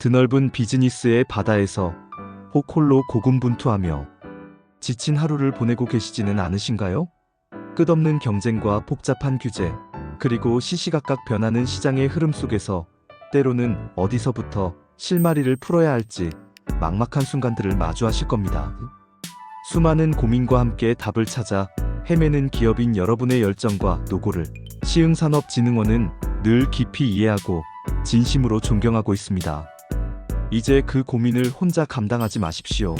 드넓은 비즈니스의 바다에서 호콜로 고군분투하며 지친 하루를 보내고 계시지는 않으신가요? 끝없는 경쟁과 복잡한 규제, 그리고 시시각각 변하는 시장의 흐름 속에서 때로는 어디서부터 실마리를 풀어야 할지 막막한 순간들을 마주하실 겁니다. 수많은 고민과 함께 답을 찾아 헤매는 기업인 여러분의 열정과 노고를 시흥산업진흥원은 늘 깊이 이해하고 진심으로 존경하고 있습니다. 이제 그 고민을 혼자 감당하지 마십시오.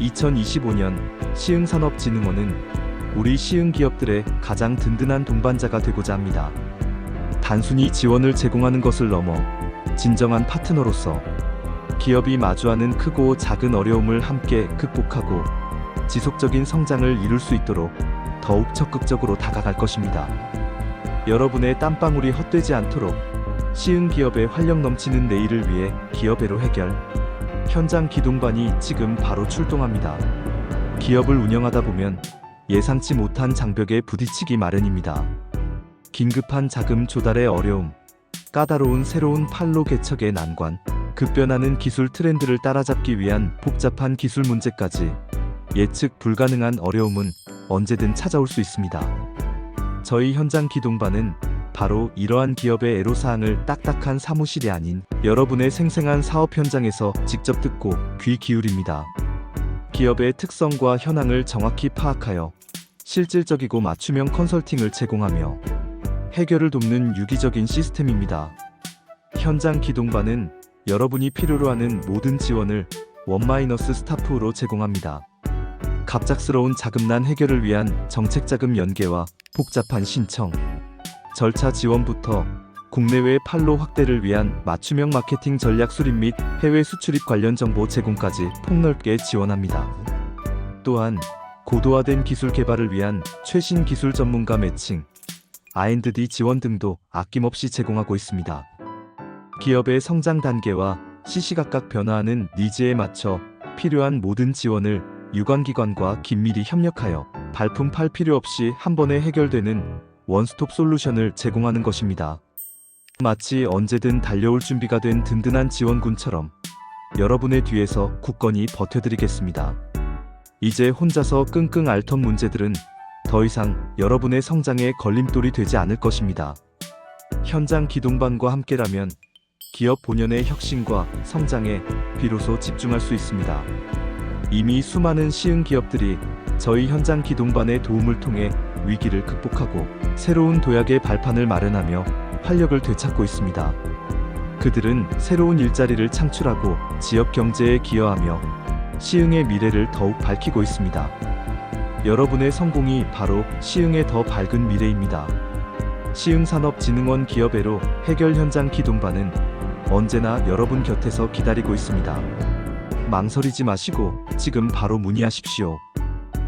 2025년 시흥산업진흥원은 우리 시흥 기업들의 가장 든든한 동반자가 되고자 합니다. 단순히 지원을 제공하는 것을 넘어 진정한 파트너로서 기업이 마주하는 크고 작은 어려움을 함께 극복하고 지속적인 성장을 이룰 수 있도록 더욱 적극적으로 다가갈 것입니다. 여러분의 땀방울이 헛되지 않도록 시흥 기업의 활력 넘치는 내일을 위해 기업애로 해결 현장 기동반이 지금 바로 출동합니다. 기업을 운영하다 보면 예상치 못한 장벽에 부딪히기 마련입니다. 긴급한 자금 조달의 어려움, 까다로운 새로운 판로 개척의 난관, 급변하는 기술 트렌드를 따라잡기 위한 복잡한 기술 문제까지 예측 불가능한 어려움은 언제든 찾아올 수 있습니다. 저희 현장 기동반은 바로 이러한 기업의 애로사항을 딱딱한 사무실이 아닌 여러분의 생생한 사업 현장에서 직접 듣고 귀 기울입니다. 기업의 특성과 현황을 정확히 파악하여 실질적이고 맞춤형 컨설팅을 제공하며 해결을 돕는 유기적인 시스템입니다. 현장 기동반은 여러분이 필요로 하는 모든 지원을 원마이너스 스타프로 제공합니다. 갑작스러운 자금난 해결을 위한 정책 자금 연계와 복잡한 신청, 절차 지원부터 국내외 판로 확대를 위한 맞춤형 마케팅 전략 수립 및 해외 수출입 관련 정보 제공까지 폭넓게 지원합니다. 또한 고도화된 기술 개발을 위한 최신 기술 전문가 매칭, R&D 지원 등도 아낌없이 제공하고 있습니다. 기업의 성장 단계와 시시각각 변화하는 니즈에 맞춰 필요한 모든 지원을 유관기관과 긴밀히 협력하여 발품 팔 필요 없이 한 번에 해결되는 원스톱 솔루션을 제공하는 것입니다. 마치 언제든 달려올 준비가 된 든든한 지원군처럼 여러분의 뒤에서 굳건히 버텨드리겠습니다. 이제 혼자서 끙끙 앓던 문제들은 더 이상 여러분의 성장에 걸림돌이 되지 않을 것입니다. 현장 기동반과 함께라면 기업 본연의 혁신과 성장에 비로소 집중할 수 있습니다. 이미 수많은 시흥 기업들이 저희 현장 기동반의 도움을 통해 위기를 극복하고 새로운 도약의 발판을 마련하며 활력을 되찾고 있습니다. 그들은 새로운 일자리를 창출하고 지역 경제에 기여하며 시흥의 미래를 더욱 밝히고 있습니다. 여러분의 성공이 바로 시흥의 더 밝은 미래입니다. 시흥산업진흥원 기업애로 해결 현장 기동반은 언제나 여러분 곁에서 기다리고 있습니다. 망설이지 마시고 지금 바로 문의하십시오.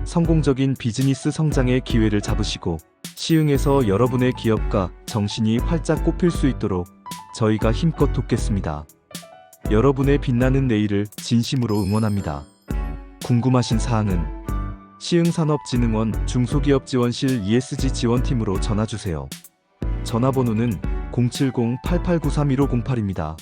성공적인 비즈니스 성장의 기회를 잡으시고 시흥에서 여러분의 기업과 정신이 활짝 꼽힐 수 있도록 저희가 힘껏 돕겠습니다. 여러분의 빛나는 내일을 진심으로 응원합니다. 궁금하신 사항은 시흥산업진흥원 중소기업지원실 ESG 지원팀으로 전화주세요. 전화번호는 070-8893-1508입니다.